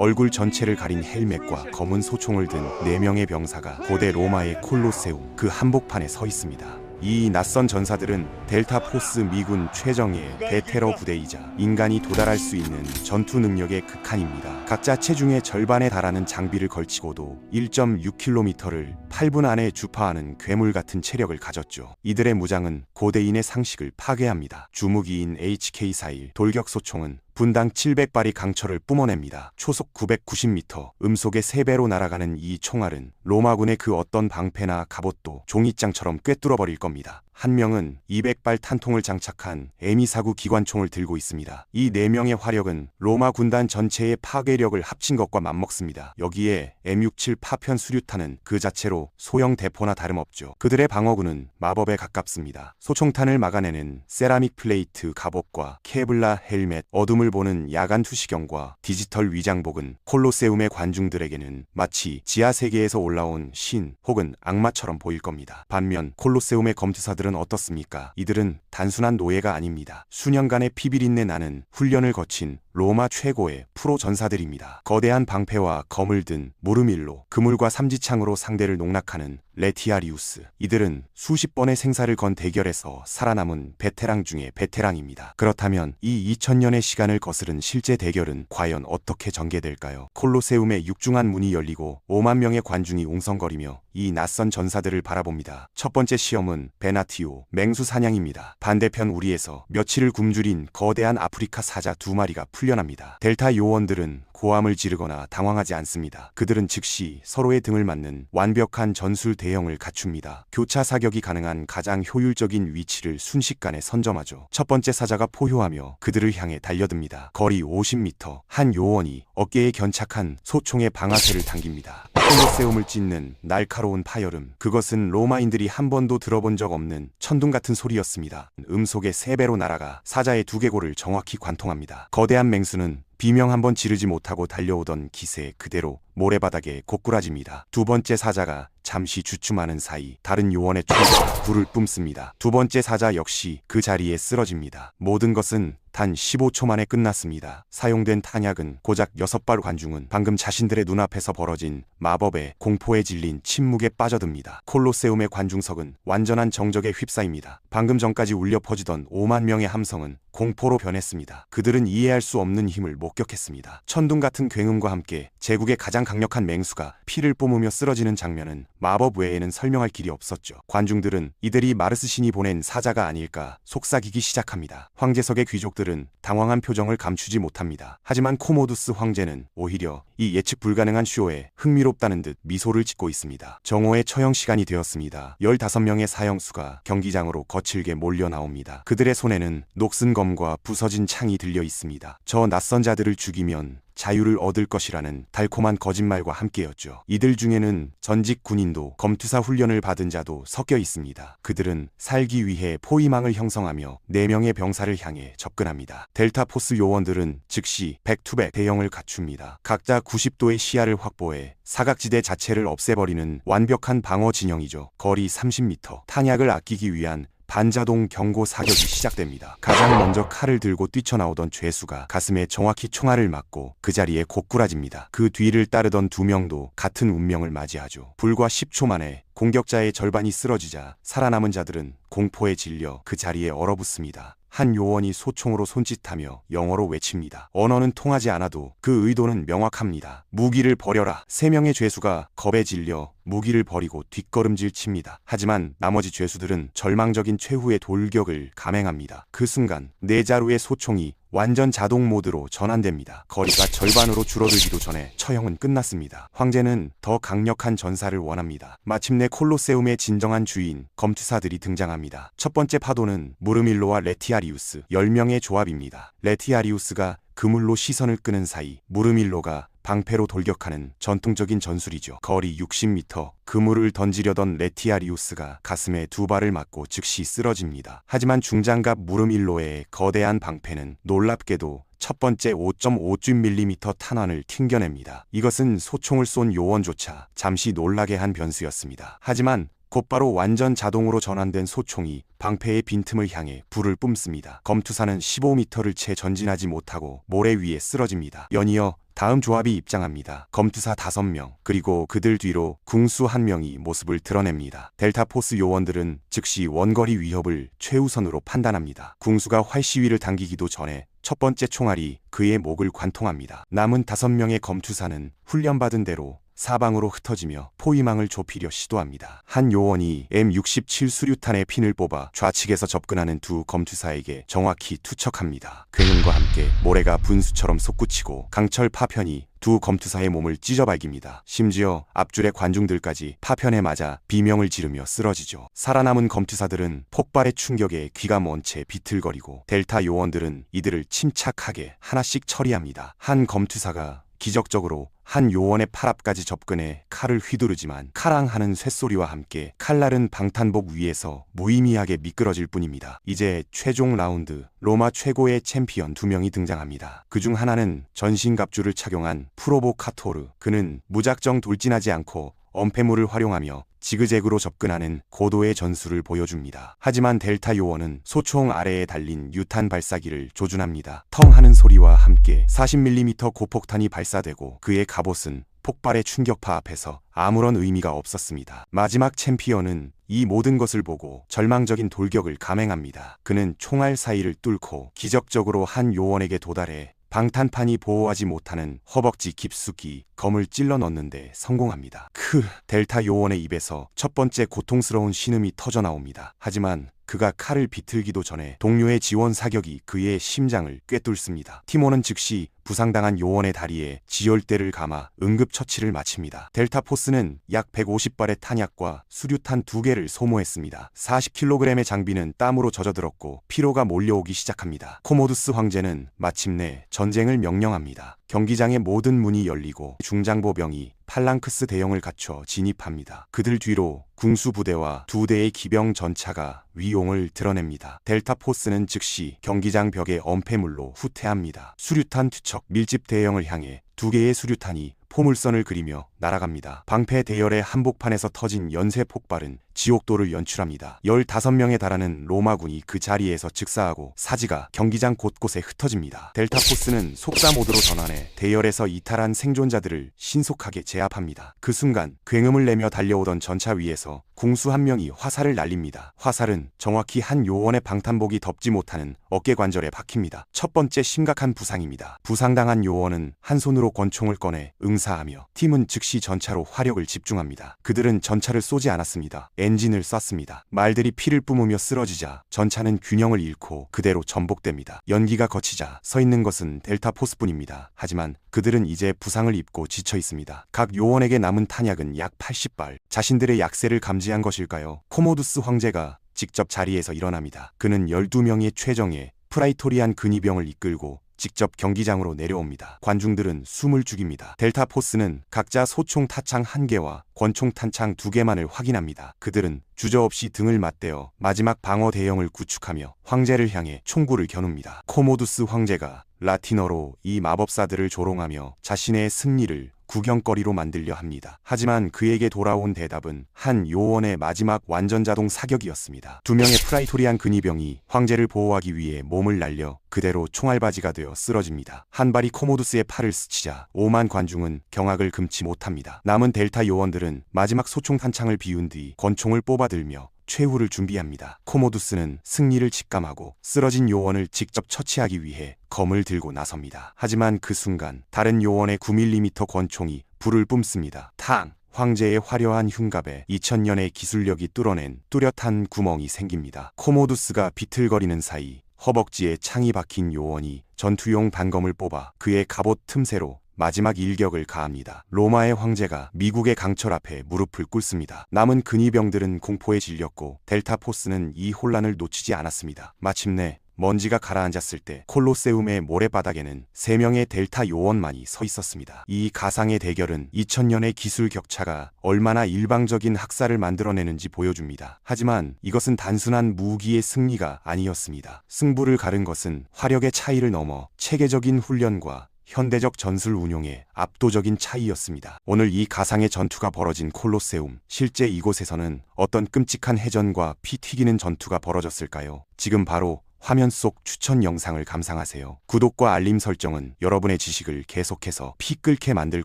얼굴 전체를 가린 헬멧과 검은 소총을 든 네명의 병사가 고대 로마의 콜로세움 그 한복판에 서 있습니다. 이 낯선 전사들은 델타 포스 미군 최정예의 대테러 부대이자 인간이 도달할 수 있는 전투 능력의 극한입니다. 각자 체중의 절반에 달하는 장비를 걸치고도 1.6km를 8분 안에 주파하는 괴물 같은 체력을 가졌죠. 이들의 무장은 고대인의 상식을 파괴합니다. 주무기인 HK-41 돌격소총은 분당 700발이 강철을 뿜어냅니다. 초속 990m, 음속의 3배로 날아가는 이 총알은 로마군의 그 어떤 방패나 갑옷도 종이장처럼 꿰뚫어버릴 겁니다. 한 명은 200발 탄통을 장착한 에미사구 기관총을 들고 있습니다. 이 4명의 화력은 로마 군단 전체의 파괴력을 합친 것과 맞먹습니다. 여기에 M67 파편 수류탄은 그 자체로 소형 대포나 다름없죠. 그들의 방어구는 마법에 가깝습니다. 소총탄을 막아내는 세라믹 플레이트 갑옷과 케블라 헬멧, 어둠을 보는 야간 투시경과 디지털 위장복은 콜로세움의 관중들에게는 마치 지하 세계에서 올라온 신 혹은 악마처럼 보일 겁니다. 반면 콜로세움의 검투사들은 어떻습니까? 이들은 단순한 노예가 아닙니다. 수년간의 피비린내 나는 훈련을 거친 로마 최고의 프로 전사들입니다. 거대한 방패와 검을 든 무르밀로, 그물과 삼지창으로 상대를 농락하는 레티아리우스. 이들은 수십 번의 생사를 건 대결에서 살아남은 베테랑 중의 베테랑입니다. 그렇다면 이 2000년의 시간을 거스른 실제 대결은 과연 어떻게 전개될까요? 콜로세움의 육중한 문이 열리고 5만 명의 관중이 웅성거리며 이 낯선 전사들을 바라봅니다. 첫 번째 시험은 베나티오 맹수 사냥입니다. 반대편 우리에서 며칠을 굶주린 거대한 아프리카 사자 두 마리가 풀려납니다. 델타 요원들은 고함을 지르거나 당황하지 않습니다. 그들은 즉시 서로의 등을 맞는 완벽한 전술 대형을 갖춥니다. 교차 사격이 가능한 가장 효율적인 위치를 순식간에 선점하죠. 첫 번째 사자가 포효하며 그들을 향해 달려듭니다. 거리 50m, 한 요원이 어깨에 견착한 소총의 방아쇠를 당깁니다. 콜로세움을 찢는 날카로운 파열음. 그것은 로마인들이 한 번도 들어본 적 없는 천둥 같은 소리였습니다. 음속의 세 배로 날아가 사자의 두개골을 정확히 관통합니다. 거대한 맹수는 비명 한번 지르지 못하고 달려오던 기세 그대로 모래바닥에 고꾸라집니다. 두 번째 사자가 잠시 주춤하는 사이 다른 요원의 총으로 불을 뿜습니다. 두 번째 사자 역시 그 자리에 쓰러집니다. 모든 것은 단 15초 만에 끝났습니다. 사용된 탄약은 고작 6발 관중은 방금 자신들의 눈앞에서 벌어진 마법의 공포에 질린 침묵에 빠져듭니다. 콜로세움의 관중석은 완전한 정적에 휩싸입니다. 방금 전까지 울려 퍼지던 5만 명의 함성은 공포로 변했습니다. 그들은 이해할 수 없는 힘을 목격했습니다. 천둥 같은 굉음과 함께 제국의 가장 강력한 맹수가 피를 뿜으며 쓰러지는 장면은 마법 외에는 설명할 길이 없었죠. 관중들은 이들이 마르스 신이 보낸 사자가 아닐까 속삭이기 시작합니다. 황제석의 귀족들은 당황한 표정을 감추지 못합니다. 하지만 코모두스 황제는 오히려 이 예측 불가능한 쇼에 흥미롭다는 듯 미소를 짓고 있습니다. 정오의 처형 시간이 되었습니다. 15명의 사형수가 경기장으로 거칠게 몰려 나옵니다. 그들의 손에는 녹슨 검과 부서진 창이 들려 있습니다. 저 낯선 자들을 죽이면 자유를 얻을 것이라는 달콤한 거짓말과 함께였죠. 이들 중에는 전직 군인도 검투사 훈련을 받은 자도 섞여 있습니다. 그들은 살기 위해 포위망을 형성하며 4명의 병사를 향해 접근합니다. 델타 포스 요원들은 즉시 백투백 대형을 갖춥니다. 각자 90도의 시야를 확보해 사각지대 자체를 없애버리는 완벽한 방어 진영이죠. 거리 30m. 탄약을 아끼기 위한 반자동 경고 사격이 시작됩니다. 가장 먼저 칼을 들고 뛰쳐나오던 죄수가 가슴에 정확히 총알을 맞고 그 자리에 고꾸라집니다. 그 뒤를 따르던 두 명도 같은 운명을 맞이하죠. 불과 10초 만에 공격자의 절반이 쓰러지자 살아남은 자들은 공포에 질려 그 자리에 얼어붙습니다. 한 요원이 소총으로 손짓하며 영어로 외칩니다. 언어는 통하지 않아도 그 의도는 명확합니다. 무기를 버려라. 세 명의 죄수가 겁에 질려 무기를 버리고 뒷걸음질 칩니다. 하지만 나머지 죄수들은 절망적인 최후의 돌격을 감행합니다. 그 순간 네 자루의 소총이 완전 자동 모드로 전환됩니다. 거리가 절반으로 줄어들기도 전에 처형은 끝났습니다. 황제는 더 강력한 전사를 원합니다. 마침내 콜로세움의 진정한 주인 검투사들이 등장합니다. 첫 번째 파도는 무르밀로와 레티아리우스 10명의 조합입니다. 레티아리우스가 그물로 시선을 끄는 사이 무르밀로가 방패로 돌격하는 전통적인 전술이죠. 거리 60m, 그물을 던지려던 레티아리우스가 가슴에 두 발을 맞고 즉시 쓰러집니다. 하지만 중장갑 무르밀로의 거대한 방패는 놀랍게도 첫 번째 5.5mm 탄환을 튕겨냅니다. 이것은 소총을 쏜 요원조차 잠시 놀라게 한 변수였습니다. 하지만 곧바로 완전 자동으로 전환된 소총이 방패의 빈틈을 향해 불을 뿜습니다. 검투사는 15m를 채 전진하지 못하고 모래 위에 쓰러집니다. 연이어 다음 조합이 입장합니다. 검투사 5명, 그리고 그들 뒤로 궁수 1명이 모습을 드러냅니다. 델타 포스 요원들은 즉시 원거리 위협을 최우선으로 판단합니다. 궁수가 활시위를 당기기도 전에 첫 번째 총알이 그의 목을 관통합니다. 남은 다섯 명의 검투사는 훈련받은 대로 사방으로 흩어지며 포위망을 좁히려 시도합니다. 한 요원이 M67 수류탄의 핀을 뽑아 좌측에서 접근하는 두 검투사에게 정확히 투척합니다. 굉음과 함께 모래가 분수처럼 솟구치고 강철 파편이 두 검투사의 몸을 찢어발깁니다. 심지어 앞줄의 관중들까지 파편에 맞아 비명을 지르며 쓰러지죠. 살아남은 검투사들은 폭발의 충격에 귀가 먼 채 비틀거리고 델타 요원들은 이들을 침착하게 하나씩 처리합니다. 한 검투사가 기적적으로 한 요원의 팔 앞까지 접근해 칼을 휘두르지만 카랑하는 쇳소리와 함께 칼날은 방탄복 위에서 무의미하게 미끄러질 뿐입니다. 이제 최종 라운드 로마 최고의 챔피언 두 명이 등장합니다. 그중 하나는 전신갑주를 착용한 프로보 카토르. 그는 무작정 돌진하지 않고 엄폐물을 활용하며 지그재그로 접근하는 고도의 전술을 보여줍니다. 하지만 델타 요원은 소총 아래에 달린 유탄 발사기를 조준합니다. 텅 하는 소리와 함께 40mm 고폭탄이 발사되고 그의 갑옷은 폭발의 충격파 앞에서 아무런 의미가 없었습니다. 마지막 챔피언은 이 모든 것을 보고 절망적인 돌격을 감행합니다. 그는 총알 사이를 뚫고 기적적으로 한 요원에게 도달해 방탄판이 보호하지 못하는 허벅지 깊숙이 검을 찔러 넣는데 성공합니다. 크, 델타 요원의 입에서 첫 번째 고통스러운 신음이 터져 나옵니다. 하지만 그가 칼을 비틀기도 전에 동료의 지원 사격이 그의 심장을 꿰뚫습니다. 티모는 즉시 부상당한 요원의 다리에 지혈대를 감아 응급처치를 마칩니다. 델타 포스는 약 150발의 탄약과 수류탄 2개를 소모했습니다. 40kg의 장비는 땀으로 젖어들었고 피로가 몰려오기 시작합니다. 코모두스 황제는 마침내 전쟁을 명령합니다. 경기장의 모든 문이 열리고 중장보병이 팔랑크스 대형을 갖춰 진입합니다. 그들 뒤로 궁수 부대와 두 대의 기병 전차가 위용을 드러냅니다. 델타 포스는 즉시 경기장 벽에 엄폐물로 후퇴합니다. 수류탄 투척 밀집 대형을 향해 두 개의 수류탄이 포물선을 그리며 날아갑니다. 방패 대열의 한복판에서 터진 연쇄 폭발은 지옥도를 연출합니다. 15명에 달하는 로마군이 그 자리에서 즉사하고 사지가 경기장 곳곳에 흩어집니다. 델타포스는 속사 모드로 전환해 대열에서 이탈한 생존자들을 신속하게 제압합니다. 그 순간 굉음을 내며 달려오던 전차 위에서 궁수 한 명이 화살을 날립니다. 화살은 정확히 한 요원의 방탄복이 덮지 못하는 어깨 관절에 박힙니다. 첫 번째 심각한 부상입니다. 부상당한 요원은 한 손으로 권총을 꺼내 응사 하며 팀은 즉시 전차로 화력을 집중합니다. 그들은 전차를 쏘지 않았습니다. 엔진을 쐈습니다. 말들이 피를 뿜으며 쓰러지자 전차는 균형을 잃고 그대로 전복됩니다. 연기가 거치자 서 있는 것은 델타 포스뿐입니다. 하지만 그들은 이제 부상을 입고 지쳐 있습니다. 각 요원에게 남은 탄약은 약 80발. 자신들의 약세를 감지한 것일까요? 코모두스 황제가 직접 자리에서 일어납니다. 그는 12명의 최정예 프라이토리안 근위병을 이끌고 직접 경기장으로 내려옵니다. 관중들은 숨을 죽입니다. 델타 포스는 각자 소총 타창 한개와 권총 탄창 두개만을 확인합니다. 그들은 주저없이 등을 맞대어 마지막 방어 대형을 구축하며 황제를 향해 총구를 겨눕니다. 코모두스 황제가 라틴어로 이 마법사들을 조롱하며 자신의 승리를 구경거리로 만들려 합니다. 하지만 그에게 돌아온 대답은 한 요원의 마지막 완전자동 사격이었습니다. 두 명의 프라이토리안 근위병이 황제를 보호하기 위해 몸을 날려 그대로 총알바지가 되어 쓰러집니다. 한 발이 코모두스의 팔을 스치자 오만 관중은 경악을 금치 못합니다. 남은 델타 요원들은 마지막 소총 탄창을 비운 뒤 권총을 뽑아들며 최후를 준비합니다. 코모두스는 승리를 직감하고 쓰러진 요원을 직접 처치하기 위해 검을 들고 나섭니다. 하지만 그 순간 다른 요원의 9mm 권총이 불을 뿜습니다. 탕! 황제의 화려한 흉갑에 2000년의 기술력이 뚫어낸 뚜렷한 구멍이 생깁니다. 코모두스가 비틀거리는 사이 허벅지에 창이 박힌 요원이 전투용 단검을 뽑아 그의 갑옷 틈새로 마지막 일격을 가합니다. 로마의 황제가 미국의 강철 앞에 무릎을 꿇습니다. 남은 근위병들은 공포에 질렸고 델타 포스는 이 혼란을 놓치지 않았습니다. 마침내 먼지가 가라앉았을 때 콜로세움의 모래바닥에는 3명의 델타 요원만이 서 있었습니다. 이 가상의 대결은 2000년의 기술 격차가 얼마나 일방적인 학살을 만들어내는지 보여줍니다. 하지만 이것은 단순한 무기의 승리가 아니었습니다. 승부를 가른 것은 화력의 차이를 넘어 체계적인 훈련과 현대적 전술 운용의 압도적인 차이였습니다. 오늘 이 가상의 전투가 벌어진 콜로세움, 실제 이곳에서는 어떤 끔찍한 해전과 피 튀기는 전투가 벌어졌을까요? 지금 바로 화면 속 추천 영상을 감상하세요. 구독과 알림 설정은 여러분의 지식을 계속해서 피 끓게 만들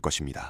것입니다.